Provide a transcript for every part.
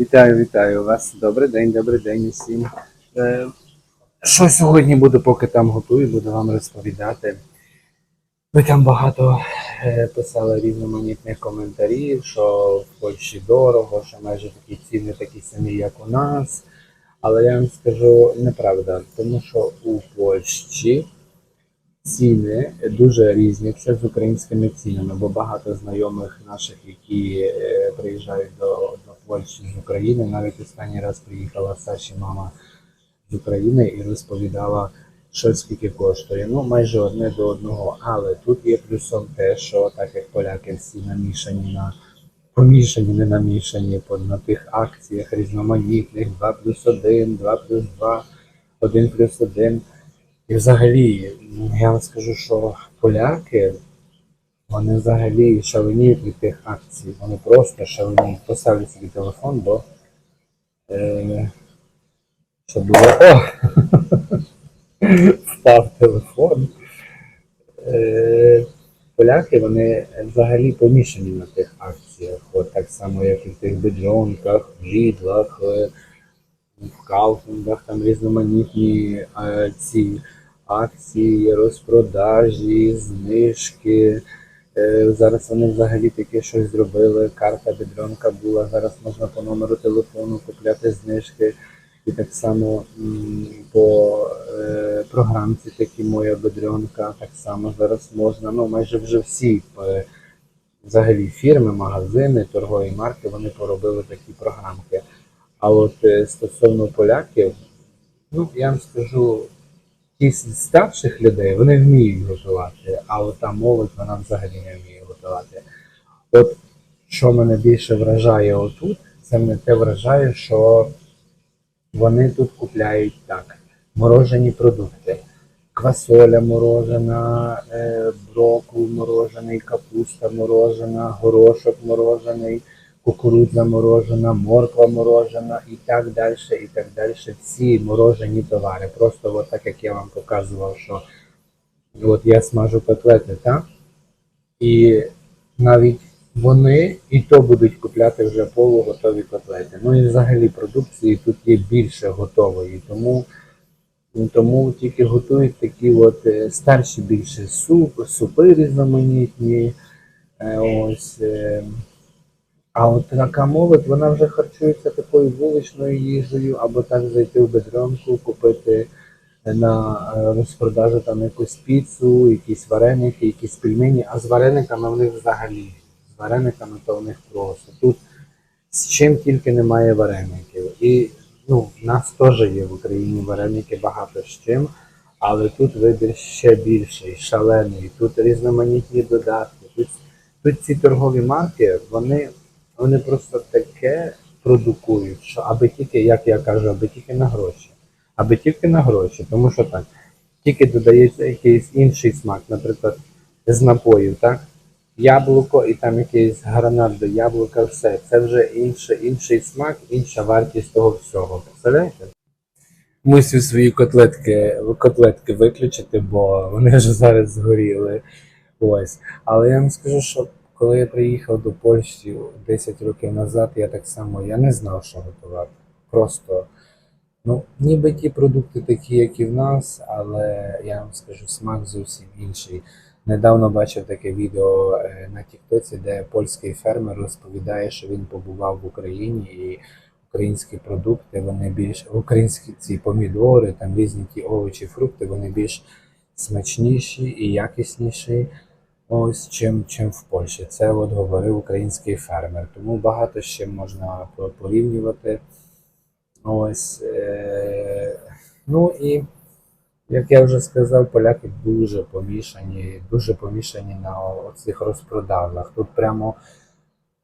Вітаю, вітаю вас. Добрий день, добрий день усім. Е, Що сьогодні буду, поки там готую, буду вам розповідати. Ви там багато е, писали різноманітних коментарів, що в Польщі дорого, що майже такі ціни такі самі, як у нас. Але я вам скажу неправда, тому що у Польщі ціни дуже різняться з українськими цінами, бо багато знайомих наших, які е, приїжджають до, до Польщі з України. Навіть останній раз приїхала Саші мама з України і розповідала, що скільки коштує. Ну, майже одне до одного. Але тут є плюсом те, що так як поляки всі намішані на помішані, не намішані на тих акціях різноманітних 2 плюс 1, 2 плюс 2, 1 плюс 1. І взагалі, я вам скажу, що поляки, вони взагалі шаленіють від тих акцій. Вони просто шаленіють. Поставлю собі телефон, бо е, що було. О! Впав телефон. Е, поляки вони взагалі помішані на тих акціях. От так само, як і в тих беджонках, в лідлах, е, в кауфунгах, там різноманітні е, ці акції, розпродажі, знижки. Е, Зараз вони взагалі таке щось зробили. Карта бедронка була. Зараз можна по номеру телефону купляти знижки. І так само по е, програмці такі моя бедренка, так само зараз можна. Ну, майже вже всі е, взагалі фірми, магазини, торгові марки, вони поробили такі програмки. А от е, стосовно поляків, ну я вам скажу, ті старших людей вони вміють готувати, а от та молодь вона взагалі не вміє готувати. От що мене більше вражає отут, це мене те вражає, що вони тут купляють так, морожені продукти. Квасоля морожена, е, морожений, капуста морожена, горошок морожений, кукурудза морожена, морква морожена і так далі, і так далі. Всі морожені товари. Просто от так як я вам показував, що от я смажу котлети, так? І навіть вони і то будуть купляти вже полуготові котлети. Ну і взагалі продукції тут є більше готової, тому, тому тільки готують такі от е, старші більше суп, супи різноманітні. е, Ось. А от така молодь, вона вже харчується такою вуличною їжею, або так зайти в бедронку, купити на е, розпродажу там якусь піцу, якісь вареники, якісь пельмені, а з варениками в них взагалі. З варениками то в них просто. Тут з чим тільки немає вареників. І ну, в нас теж є в Україні вареники багато з чим, але тут вибір ще більший, шалений. Тут різноманітні додатки. Тут, тут ці торгові марки, вони, вони просто таке продукують, що аби тільки, як я кажу, аби тільки на гроші. Аби тільки на гроші, тому що так, тільки додається якийсь інший смак, наприклад, з напоїв, так? Яблуко і там якийсь гранат до яблука, все. Це вже інше, інший смак, інша вартість того всього. Представляєте? Мусив свої котлетки, котлетки виключити, бо вони вже зараз згоріли. Ось. Але я вам скажу, що коли я приїхав до Польщі 10 років назад, я так само я не знав, що готувати. Просто, ну, ніби ті продукти такі, як і в нас, але я вам скажу, смак зовсім інший. Недавно бачив таке відео е, на Тіктоці, де польський фермер розповідає, що він побував в Україні і українські продукти, вони більш українські ці помідори, там різні ті овочі, фрукти, вони більш смачніші і якісніші. Ось чим, чим в Польщі. Це от говорив український фермер. Тому багато чим можна порівнювати. Ось. Е- ну і як я вже сказав, поляки дуже помішані, дуже помішані на цих розпродажах. Тут прямо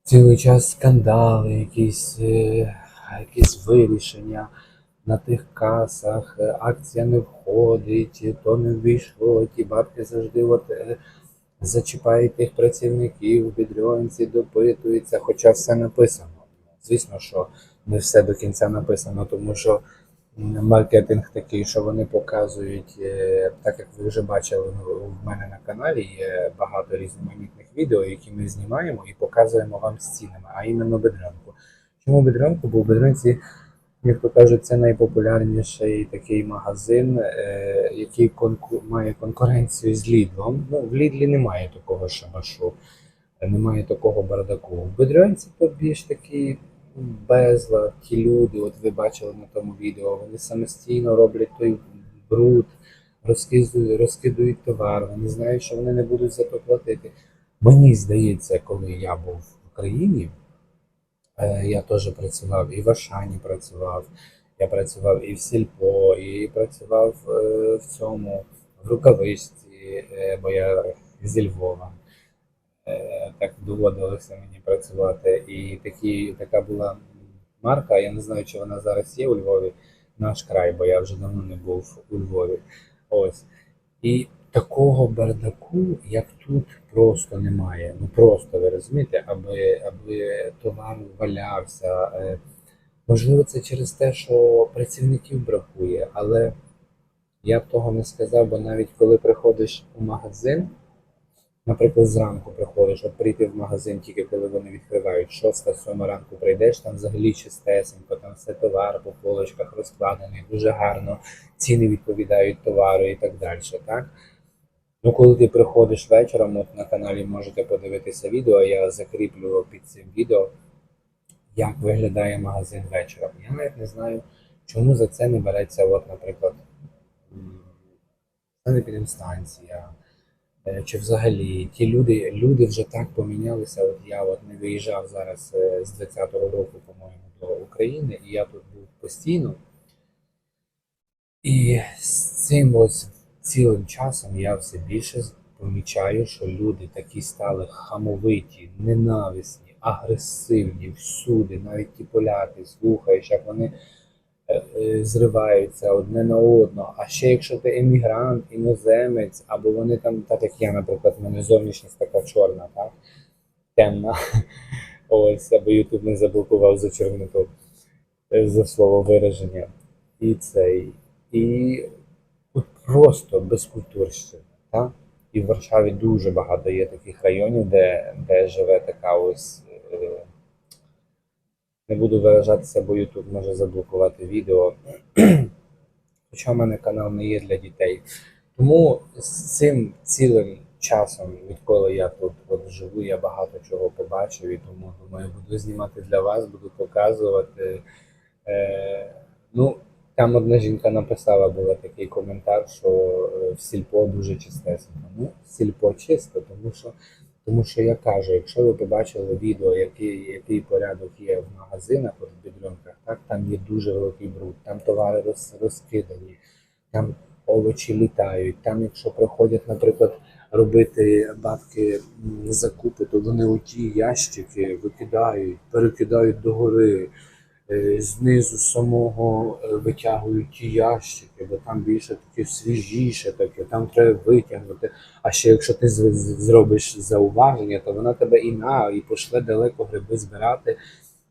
цілий час скандали, якісь, е, якісь вирішення на тих касах, е, акція не входить, то не вийшло, ті бабки завжди от, зачіпають тих працівників, бідрюванці допитуються, хоча все написано. Звісно, що не все до кінця написано, тому що маркетинг такий, що вони показують, е, так як ви вже бачили ну, в мене на каналі, є багато різноманітних відео, які ми знімаємо і показуємо вам з цінами, а іменно бедренку. Чому Бедренко? Бо в Бедренці, як то кажуть, це найпопулярніший такий магазин, е, який конку... має конкуренцію з Лідлом. Ну, в Лідлі немає такого шабашу, немає такого бардаку. В Бедренці то більш такий безлад, ті люди, от ви бачили на тому відео, вони самостійно роблять той бруд, розкидують, розкидують товар, вони знають, що вони не будуть за то платити. Мені здається, коли я був в Україні, я теж працював і в Ашані працював, я працював і в Сільпо, і працював е, в цьому, в рукавичці, е, бо я зі Львова. Е, Так доводилося мені працювати. І такі, така була марка, я не знаю, чи вона зараз є у Львові, наш край, бо я вже давно не був у Львові. Ось. І такого бардаку, як тут, просто немає. Ну просто ви розумієте, аби, аби товар валявся. Е, Можливо, це через те, що працівників бракує, але я б того не сказав, бо навіть коли приходиш у магазин, наприклад, зранку приходиш, от прийти в магазин тільки коли вони відкривають 6-7 ранку прийдеш, там взагалі чистесенько, там все товар по полочках розкладений, дуже гарно, ціни відповідають товару і так далі. Так? Ну, коли ти приходиш вечором, от на каналі можете подивитися відео, я закріплю під цим відео, як виглядає магазин вечором. Я навіть не знаю, чому за це не береться, от, наприклад, санепідемстанція, е, чи взагалі ті люди, люди вже так помінялися. От я от не виїжджав зараз е, з 20-го року, по-моєму, до України, і я тут був постійно. І з цим ось цілим часом я все більше помічаю, що люди такі стали хамовиті, ненависні, агресивні всюди, навіть ті поляки, слухаєш, як вони е, е, зриваються одне на одного. А ще якщо ти емігрант, іноземець, або вони там, так як я, наприклад, в мене зовнішність така чорна, так? темна. Ось, аби Ютуб не заблокував за чорноту, е, за слово вираження. І цей. І просто безкультурщина. Так? І в Варшаві дуже багато є таких районів, де, де живе така ось. е, Не буду виражатися, бо YouTube може заблокувати відео. Хоча в мене канал не є для дітей. Тому з цим цілим часом, відколи я тут от живу, я багато чого побачив і тому думаю, буду знімати для вас, буду показувати. Е, ну, там одна жінка написала була такий коментар, що е, в сільпо дуже чистесенько. Ну, сільпо чисто, тому що, тому що я кажу, якщо ви побачили відео, який, який порядок є в магазинах, от в бідрюнках, так там є дуже великий бруд, там товари роз, розкидані, там овочі літають. Там, якщо приходять, наприклад, робити бабки закупи, то вони оті ящики викидають, перекидають догори. Е, Знизу самого е, витягують ті ящики, бо там більше таке свіжіше, таке, там треба витягнути. А ще якщо ти зробиш зауваження, то вона тебе і на, і пошле далеко гриби збирати,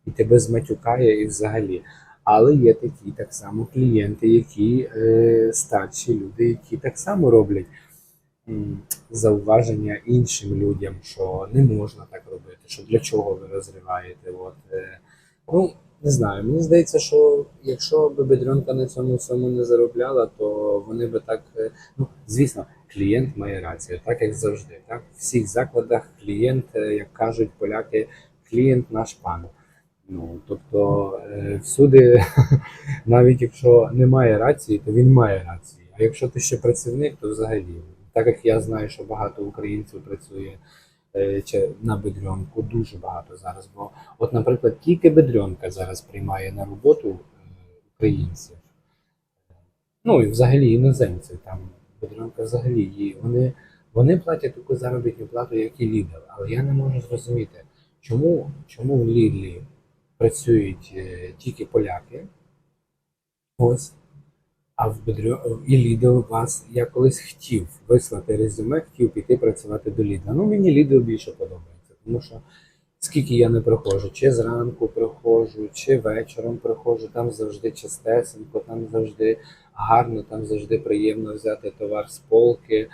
і тебе зматюкає і взагалі. Але є такі так само клієнти, які е, старші люди, які так само роблять зауваження іншим людям, що не можна так робити, що для чого ви розриваєте. От, е, ну, не знаю, мені здається, що якщо б Бедренка на цьому всьому не заробляла, то вони би так. е, Ну, звісно, клієнт має рацію, так як завжди. Так? В всіх закладах клієнт, е, як кажуть поляки, клієнт наш пан. Ну, тобто е, всюди, навіть якщо немає рації, то він має рацію. А якщо ти ще працівник, то взагалі. Так як я знаю, що багато українців працює чи на бедренку, дуже багато зараз. Бо, от, наприклад, тільки бедренка зараз приймає на роботу е, українців. Ну і взагалі іноземців. Там бедренка взагалі є. Вони, вони платять таку заробітну плату, як і Lidl. Але я не можу зрозуміти, чому, чому в Лідлі працюють е, тільки поляки. Ось. А в Бедрю і Lidl вас я колись хотів вислати резюме, хотів піти працювати до Lidl. Ну мені Lidl більше подобається, тому що скільки я не приходжу, чи зранку приходжу, чи вечором приходжу, там завжди чистесенько, там завжди гарно, там завжди приємно взяти товар з полки,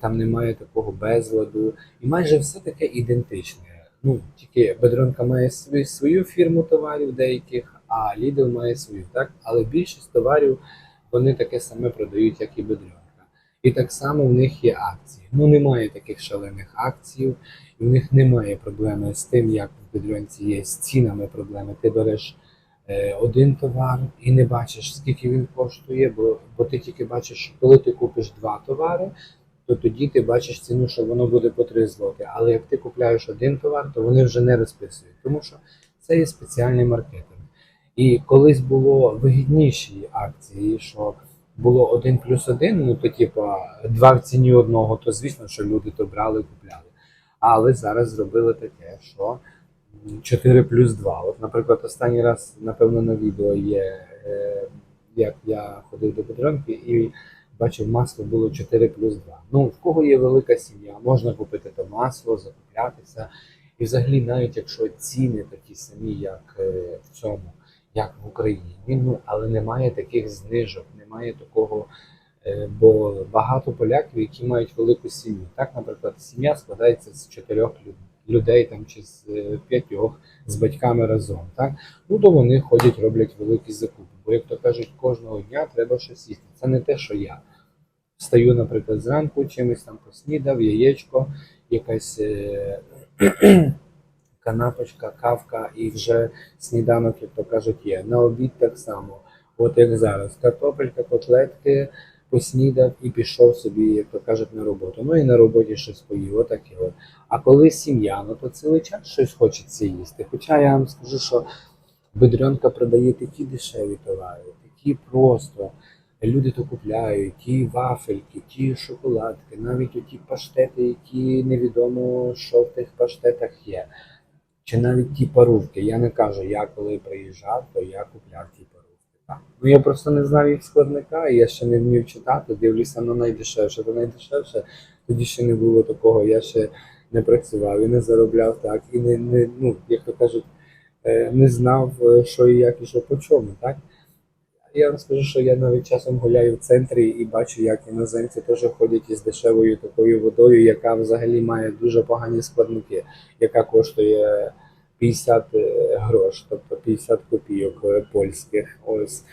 там немає такого безладу. І майже все таке ідентичне. Ну, тільки Бедронка має свою, свою фірму товарів деяких, а Lidl має свою, так? Але більшість товарів вони таке саме продають, як і Бедронка. І так само в них є акції. Ну, немає таких шалених акцій, і в них немає проблеми з тим, як в Бедронці є з цінами проблеми. Ти береш е, один товар і не бачиш, скільки він коштує, бо, бо ти тільки бачиш, що коли ти купиш два товари, то тоді ти бачиш ціну, що воно буде по 3 злоти. Але як ти купляєш один товар, то вони вже не розписують, тому що це є спеціальний маркетинг. І колись було вигідніші акції, що було один плюс один, ну то типа два в ціні одного, то звісно, що люди то брали, купляли. Але зараз зробили таке, що 4 плюс 2. От, наприклад, останній раз, напевно, на відео є, е, як я ходив до Петронки і бачив, масло було 4 плюс 2. Ну, в кого є велика сім'я, можна купити то масло, закуплятися. І взагалі, навіть якщо ціни такі самі, як е, в цьому, як в Україні, ну, але немає таких знижок, немає такого. е, Бо багато поляків, які мають велику сім'ю. Так, наприклад, сім'я складається з чотирьох людей там чи з е, п'ятьох з батьками разом. Так, ну то вони ходять, роблять великі закупи. Бо як то кажуть, кожного дня треба щось їсти. Це не те, що я. Встаю, наприклад, зранку, чимось там поснідав, яєчко, якась е, канапочка, кавка і вже сніданок, як то кажуть, є. На обід так само. От як зараз. Картопелька, котлетки, поснідав і пішов собі, як то кажуть, на роботу. Ну і на роботі щось поїв, отаке от. А коли сім'я, ну то цілий час щось хочеться їсти. Хоча я вам скажу, що Бедренка продає такі дешеві товари, такі просто. Люди то купляють, ті вафельки, ті шоколадки, навіть оті паштети, які невідомо, що в тих паштетах є. Чи навіть ті парубки. Я не кажу, я коли приїжджав, то я купляв ті парубки. Ну я просто не знав їх складника, і я ще не вмів читати, дивлюся на найдешевше. То найдешевше тоді ще не було такого, я ще не працював і не заробляв так, і не, не ну, як то кажуть, е, не знав, е, що і як і що по чому. Так? Я вам скажу, що я навіть часом гуляю в центрі і бачу, як іноземці теж ходять із дешевою такою водою, яка взагалі має дуже погані складники, яка коштує 50 грош, тобто 50 копійок е, польських. Ось.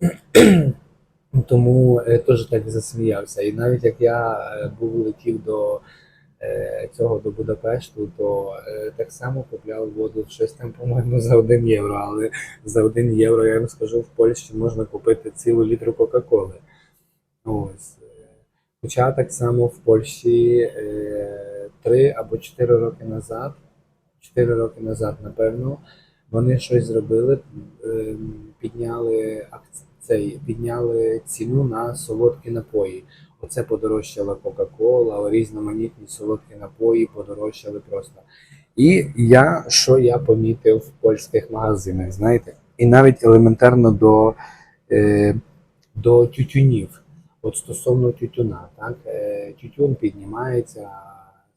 Тому е, теж так засміявся. І навіть як я е, був летів до е, цього до Будапешту, то е, так само купляв воду щось там, по-моєму, за 1 євро. Але за 1 євро, я вам скажу, в Польщі можна купити цілу літру Кока-Коли. Ось. Е, Хоча так само в Польщі 3 або 4 роки назад, 4 роки назад, напевно, вони щось зробили, е, підняли цей, підняли ціну на солодкі напої. Оце подорожчала Кока-Кола, різноманітні солодкі напої подорожчали просто. І я, що я помітив в польських магазинах, знаєте, і навіть елементарно до, е, до тютюнів. От стосовно тютюна, так, е, тютюн піднімається,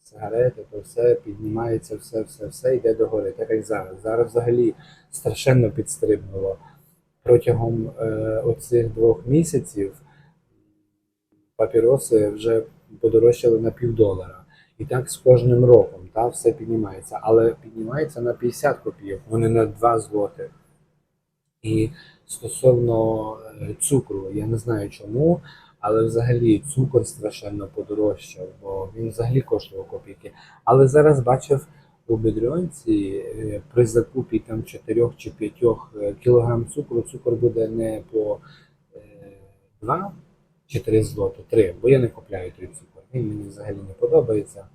сигарети, то все піднімається, все, все, все йде догори, так як зараз. Зараз взагалі страшенно підстрибнуло. Протягом е, оцих двох місяців папіроси вже подорожчали на півдолара. І так з кожним роком та, все піднімається. Але піднімається на 50 копійок, вони на 2 злоти. І стосовно е, цукру, я не знаю чому, але взагалі цукор страшенно подорожчав, бо він взагалі коштував копійки. Але зараз бачив у Бедрьонці е, при закупі там 4 чи 5 кілограм цукру, цукор буде не по 2 чи 3 злоти, 3, бо я не купляю той цукор. Він мені взагалі не подобається.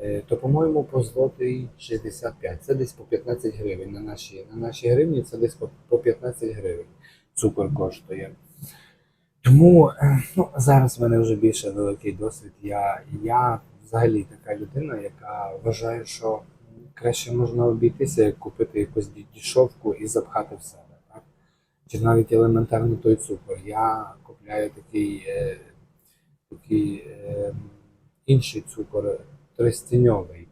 Е, То, по-моєму, по злотий 65. Це десь по 15 гривень. На наші, на наші гривні це десь по, по 15 гривень цукор коштує. Тому е, ну, зараз в мене вже більше великий досвід. Я, я взагалі така людина, яка вважає, що краще можна обійтися, як купити якусь ді- дешевку і запхати в себе. Так? Чи навіть елементарно той цукор. Я купляю такий, е, такий е, інший цукор, тростяньовий.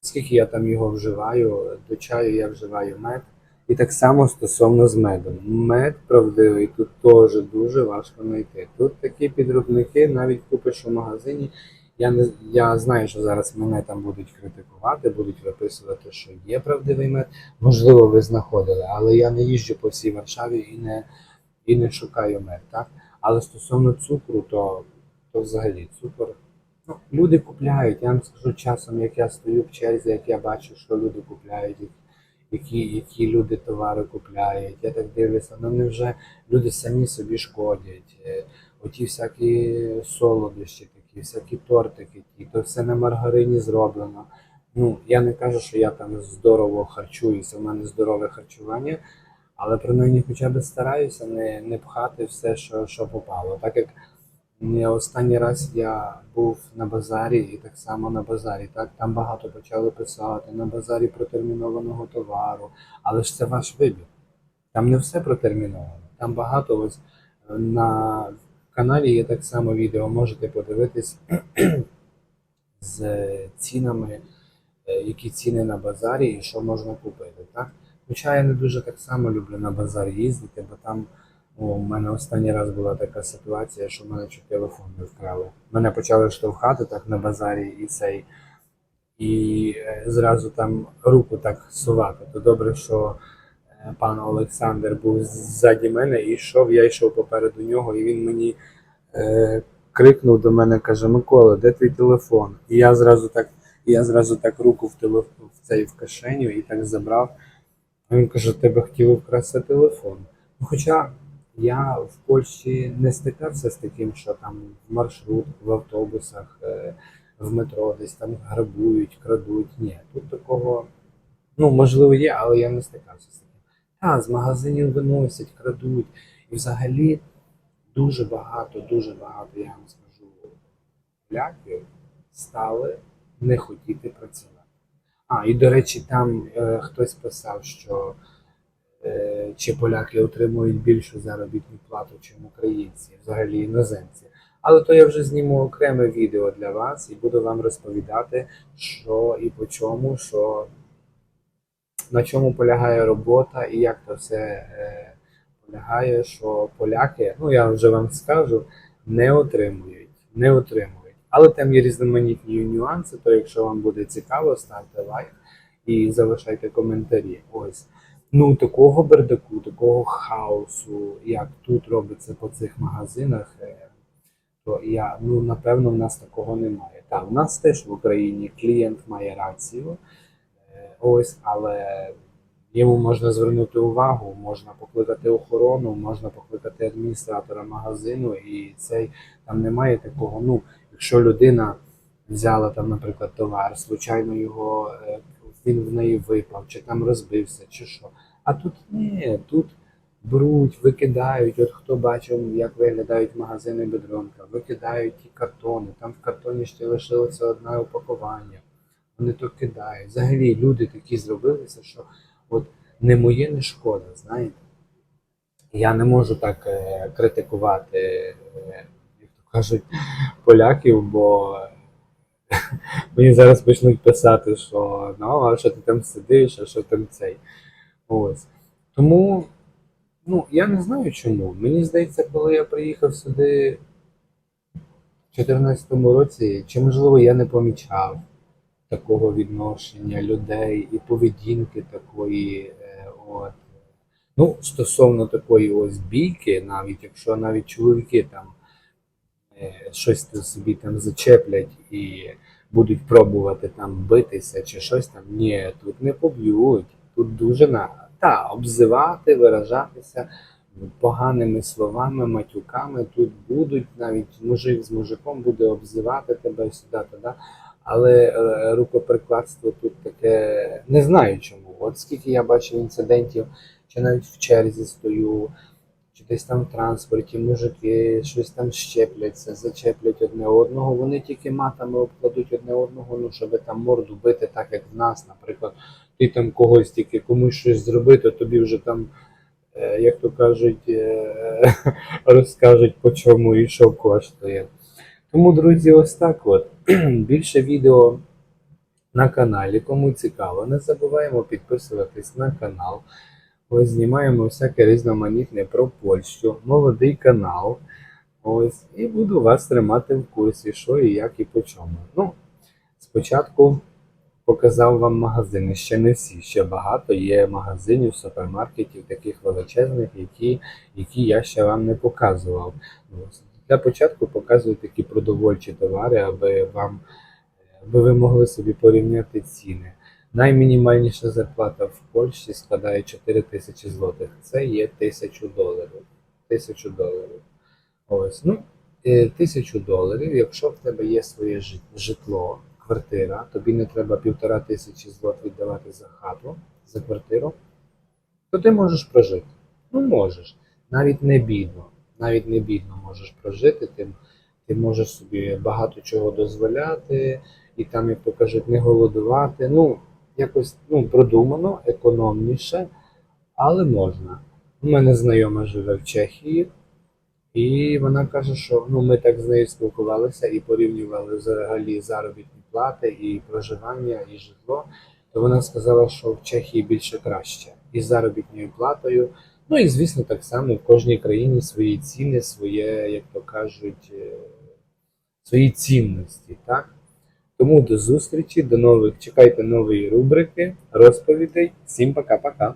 Скільки я там його вживаю, до чаю я вживаю мед. І так само стосовно з медом. Мед правдивий тут теж дуже важко знайти. Тут такі підробники, навіть купиш у магазині. Я не я знаю, що зараз мене там будуть критикувати, будуть виписувати, що є правдивий мед. Можливо, ви знаходили, але я не їжджу по всій Варшаві і не, і не шукаю мед. Так? Але стосовно цукру, то, то взагалі цукор. Ну, люди купляють. Я вам скажу часом, як я стою в черзі, як я бачу, що люди купляють, які, які люди товари купляють. Я так дивлюся, ну невже люди самі собі шкодять. Е, Оті всякі солодощі, такі, всякі тортики, ті, то все на маргарині зроблено. Ну, я не кажу, що я там здорово харчуюся, в мене здорове харчування, але принаймні хоча б стараюся не, не пхати все, що, що попало. Так як останній раз я був на базарі і так само на базарі. Так, там багато почали писати на базарі протермінованого товару, але ж це ваш вибір. Там не все протерміновано. Там багато ось е, на каналі є так само відео, можете подивитись з цінами, е, які ціни на базарі і що можна купити. Так? Хоча я не дуже так само люблю на базар їздити, бо там у мене останній раз була така ситуація, що в мене чуть телефон не вкрали. Мене почали штовхати так на базарі і цей. І е, зразу там руку так сувати. То добре, що е, пан Олександр був ззаді мене і йшов, я йшов попереду нього, і він мені е, крикнув до мене, каже: Микола, де твій телефон? І я зразу так, я зразу так руку в телефон в цей в кишеню і так забрав. А він каже, тебе хотіли вкрасти телефон. Ну, хоча я в Польщі не стикався з таким, що там в маршрут, в автобусах, е, в метро десь там грабують, крадуть. Ні, тут такого, ну, можливо, є, але я не стикався з таким. А, з магазинів виносять, крадуть. І взагалі дуже багато, дуже багато, я вам скажу, поляків стали не хотіти працювати. А, і до речі, там е, хтось писав, що е, чи поляки отримують більшу заробітну плату, ніж українці, взагалі іноземці. Але то я вже зніму окреме відео для вас і буду вам розповідати, що і по чому, що на чому полягає робота і як то все е, полягає, що поляки, ну я вже вам скажу, не отримують, не отримують. Але там є різноманітні нюанси, то якщо вам буде цікаво, ставте лайк і залишайте коментарі. Ось. Ну, такого бердаку, такого хаосу, як тут робиться по цих магазинах, е, то я, ну, напевно, в нас такого немає. Так, в нас теж в Україні клієнт має рацію, е, ось, але йому можна звернути увагу, можна покликати охорону, можна покликати адміністратора магазину, і цей там немає такого. Ну, якщо людина взяла там, наприклад, товар, случайно його е, він в неї випав, чи там розбився, чи що. А тут ні, тут беруть, викидають. От хто бачив, як виглядають магазини бедронка, викидають ті картони, там в картоні ще лишилося одне упакування. Вони то кидають. Взагалі люди такі зробилися, що от не моє, не шкода, знаєте. Я не можу так е, критикувати, е, кажуть, поляків, бо мені зараз почнуть писати, що ну, а що ти там сидиш, а що там цей. Ось. Тому, ну, я не знаю чому. Мені здається, коли я приїхав сюди в 2014 році, чи можливо я не помічав такого відношення людей і поведінки такої. е, От. Ну, стосовно такої ось бійки, навіть якщо навіть чоловіки там щось там собі там зачеплять і будуть пробувати там битися чи щось там, ні, тут не поб'ють, тут дуже на та обзивати, виражатися поганими словами, матюками. Тут будуть навіть мужик з мужиком буде обзивати тебе сюди, туди. Але е, рукоприкладство тут таке не знаю чому. От скільки я бачив інцидентів, чи навіть в черзі стою, чи десь там в транспорті, мужики щось там щепляться, зачеплять одне одного. Вони тільки матами обкладуть одне одного, ну щоб там морду бити, так як в нас, наприклад, ти там когось тільки комусь щось зробити, тобі вже там, е, як то кажуть, е, розкажуть по чому і що коштує. Тому, друзі, ось так от. Більше відео на каналі. Кому цікаво, не забуваємо підписуватись на канал. Ось знімаємо всяке різноманітне про Польщу, молодий канал. Ось, і буду вас тримати в курсі, що і як і по чому. Ну, спочатку показав вам магазини, ще не всі, ще багато є магазинів, супермаркетів, таких величезних, які, які я ще вам не показував. Ось. Для початку показую такі продовольчі товари, аби вам аби ви могли собі порівняти ціни. Наймінімальніша зарплата в Польщі складає 4 тисячі злотих. Це є тисячу доларів. Тисячу доларів. Ось, ну, е, тисячу доларів, якщо в тебе є своє житло, квартира, тобі не треба півтора тисячі злот віддавати за хату, за квартиру, то ти можеш прожити. Ну, можеш. Навіть не бідно. Навіть не бідно можеш прожити. Ти, ти можеш собі багато чого дозволяти, і там, як то кажуть, не голодувати. Ну, якось ну, продумано, економніше, але можна. У мене знайома живе в Чехії, і вона каже, що ну, ми так з нею спілкувалися і порівнювали взагалі заробітні плати, і проживання, і житло. То вона сказала, що в Чехії більше краще і з заробітною платою. Ну і звісно, так само в кожній країні свої ціни, своє, як то кажуть, е, свої цінності. Так? Тому до зустрічі, до нових, чекайте нової рубрики, розповідей. Всім пока-пока.